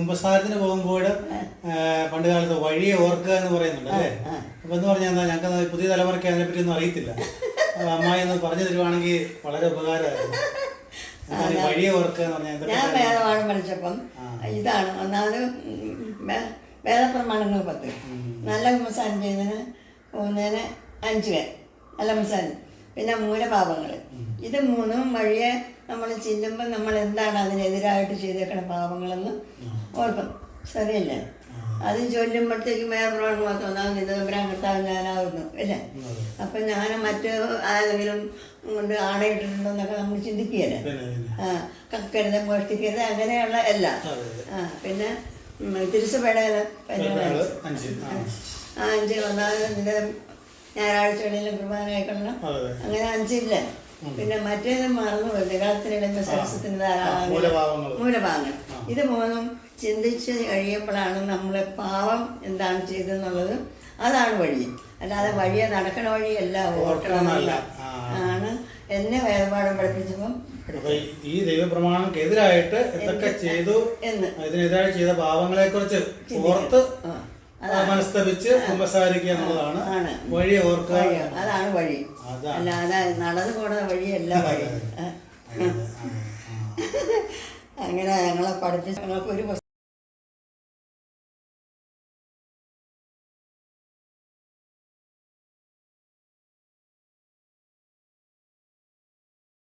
കുമ്പസാരത്തിന് പോകുമ്പോൾ പണ്ട് കാലത്ത് വഴിയെ ഓർക്കുക എന്ന് പറയുന്നുണ്ട് അല്ലേ? അപ്പൊ എന്ന് പറഞ്ഞാൽ എന്താ ഞങ്ങൾക്ക് പുതിയ തലമുറയ്ക്ക് അതിനെ പറ്റി ഒന്നും അറിയത്തില്ല അമ്മായി ഒന്ന് പറഞ്ഞു തരുവാണെങ്കിൽ വളരെ ഉപകാരമായിരുന്നു. വഴിയെ ഓർക്കുക എന്ന് പറഞ്ഞാൽ ഞാൻ വേദപാഠം പഠിച്ചപ്പം ഇതാണ് ഒന്നാമത് വേദപ്രമാണങ്ങൾ പത്ത്. നല്ല കുമ്പസാരം ചെയ്യുന്നതിന് പോകുന്നതിന് അഞ്ച് പേർ നല്ല കുമ്പസാരം പിന്നെ മൂലപാപങ്ങൾ ഇത് മൂന്നും വഴിയെ നമ്മൾ ചെല്ലുമ്പോൾ നമ്മൾ എന്താണ് അതിനെതിരായിട്ട് ചെയ്തേക്കണ പാപങ്ങളെന്ന് ഓർക്കും ശരിയല്ലേ? അത് ചൊല്ലുമ്പോഴത്തേക്ക് വേറെ പ്രമാണം മാത്രം ഒന്നാമത് നിതമ്പരാൻ കർത്താവ് ഞാനാവുന്നു. അല്ലേ? അപ്പം ഞാൻ മറ്റ് ആരെങ്കിലും കൊണ്ട് ആണയിട്ടിട്ടുണ്ടോ എന്നൊക്കെ നമ്മൾ ചിന്തിക്കുകയല്ലേ. ആ, കക്കരുത് മോഷ്ടിക്കരുത് അങ്ങനെയുള്ള എല്ലാം. ആ പിന്നെ തിരിച്ചു അഞ്ച്. ആ. അഞ്ച്. ഒന്നാമത് ഞായറാഴ്ചകളിലും കുർബാന കേൾക്കണം അങ്ങനെ അഞ്ചില്ല. പിന്നെ മറ്റേത് മറന്നു പോയി. കാലത്തിനിടുമ്പോൾ സരസത്തിന് ധാരാളം മൂലഭാഗങ്ങൾ. ഇത് മൂന്നും ചിന്തിച്ച് കഴിയുമ്പോഴാണ് നമ്മളെ പാവം എന്താണ് ചെയ്തെന്നുള്ളത് അതാണ് വഴി. അല്ലാതെ വഴിയെ നടക്കണ വഴിയല്ല. ഓട്ടണമല്ല. ആണ് എന്നെ വേദപാഠം പഠിപ്പിച്ചപ്പം ഈ- ദൈവപ്രമാണക്കെതിരായിട്ട് എന്തൊക്കെ ചെയ്തു. എന്ന്. ഇതിനെതിരായി ചെയ്ത പാവങ്ങളെ കുറിച്ച് ഓർത്ത് മനസ്തപിച്ച് കുമ്പസാരിക്കുക എന്നുള്ളതാണ് വഴി ഓർക്കുക. അതാണ് വഴി. അല്ലാതെ നടന്നു പോണ വഴിയല്ല വഴി. അങ്ങനെ ഞങ്ങളെ പഠിപ്പിച്ച് ഞങ്ങൾക്ക് ഒരു